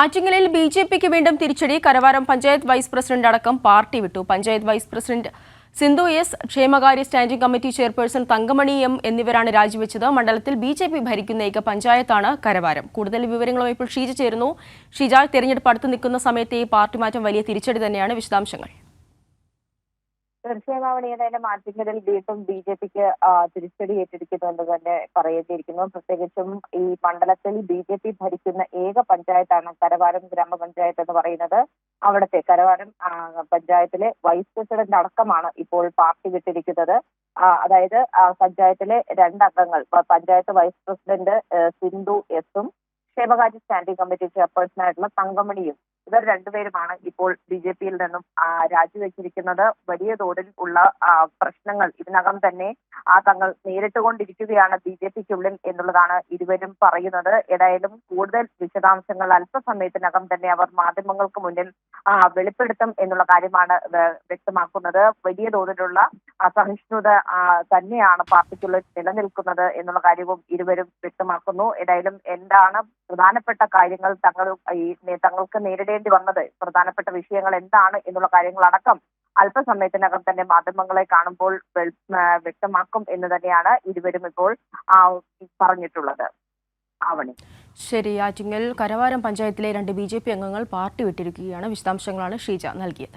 ആറ്റിങ്ങലിൽ B J പിക്ക് വീണ്ടും തിരിച്ചടി. കരവാരം പഞ്ചായത്ത് വൈസ് പ്രസിഡന്റ് അടക്കം പാർട്ടി വിട്ടു. Panchayat vice president Sindhu S ക്ഷേമകാര്യ standing committee chairperson Thankamani M എന്നിവരാണ് രാജിവെച്ചത്. മണ്ഡലത്തിൽ ബി ജെ പി ഭരിക്കുന്ന ഏക പഞ്ചായത്താണ് കരവാരം. കൂടുതൽ വിവരങ്ങളുമായി ഇപ്പോൾ ഷീജ ചേരുന്നു. ഷീജ തെരഞ്ഞെടുപ്പ് അടുത്ത് നിൽക്കുന്ന സമയത്തെ ഈ പാർട്ടി മാറ്റം വലിയ തിരിച്ചടി തന്നെയാണ്. വിശദാംശങ്ങൾ. തീർച്ചയായും അവിടെ ഏതായാലും ആറ്റിങ്ങലിൽ വീണ്ടും ബി ജെ പിക്ക് തിരിച്ചടി ഏറ്റെടുക്കുന്നു എന്ന് തന്നെ പറയേണ്ടിയിരിക്കുന്നു. പ്രത്യേകിച്ചും ഈ മണ്ഡലത്തിൽ ബി ജെ പി ഭരിക്കുന്ന ഏക പഞ്ചായത്താണ് കരവാരം ഗ്രാമപഞ്ചായത്ത് എന്ന് പറയുന്നത്. അവിടുത്തെ കരവാരം പഞ്ചായത്തിലെ വൈസ് പ്രസിഡന്റ് അടക്കമാണ് ഇപ്പോൾ പാർട്ടി വിട്ടിരിക്കുന്നത്. അതായത് പഞ്ചായത്തിലെ രണ്ടംഗങ്ങൾ പഞ്ചായത്ത് വൈസ് പ്രസിഡന്റ് സിന്ധു എസും ക്ഷേമകാര്യ സ്റ്റാൻഡിംഗ് കമ്മിറ്റി ചെയർപേഴ്സൺ ആയിട്ടുള്ള തങ്കമണിയും ഇവർ രണ്ടുപേരുമാണ് ഇപ്പോൾ ബി ജെ പിയിൽ നിന്നും രാജിവെച്ചിരിക്കുന്നത്. വലിയ തോതിൽ ഉള്ള പ്രശ്നങ്ങൾ ഇതിനകം തന്നെ ആ തങ്ങൾ നേരിട്ടുകൊണ്ടിരിക്കുകയാണ് ബി ജെ പിക്കുള്ളിൽ എന്നുള്ളതാണ് ഇരുവരും പറയുന്നത്. ഏതായാലും കൂടുതൽ വിശദാംശങ്ങൾ അല്പസമയത്തിനകം തന്നെ അവർ മാധ്യമങ്ങൾക്ക് മുന്നിൽ വെളിപ്പെടുത്തും എന്നുള്ള കാര്യമാണ് വ്യക്തമാക്കുന്നത്. വലിയ തോതിലുള്ള അസഹിഷ്ണുത തന്നെയാണ് പാർട്ടിക്കുള്ളിൽ നിലനിൽക്കുന്നത് എന്നുള്ള കാര്യവും ഇരുവരും വ്യക്തമാക്കുന്നു. ഏതായാലും എന്താണ് പ്രധാനപ്പെട്ട കാര്യങ്ങൾ തങ്ങൾ ഈ തങ്ങൾക്ക് നേരിടേണ്ടി വന്നത്? പ്രധാനപ്പെട്ട വിഷയങ്ങൾ എന്താണ് എന്നുള്ള കാര്യങ്ങളടക്കം അല്പസമയത്തിനകം തന്നെ മാധ്യമങ്ങളെ കാണുമ്പോൾ വ്യക്തമാക്കും എന്ന് തന്നെയാണ് ഇരുവരും ഇപ്പോൾ പറഞ്ഞിട്ടുള്ളത്. ആവണി. ശരി ആറ്റിങ്ങൽ കരവാരം പഞ്ചായത്തിലെ രണ്ട് ബി ജെ പി അംഗങ്ങൾ പാർട്ടി വിട്ടിരിക്കുകയാണ്. വിശദാംശങ്ങളാണ് ഷീജ നൽകിയത്.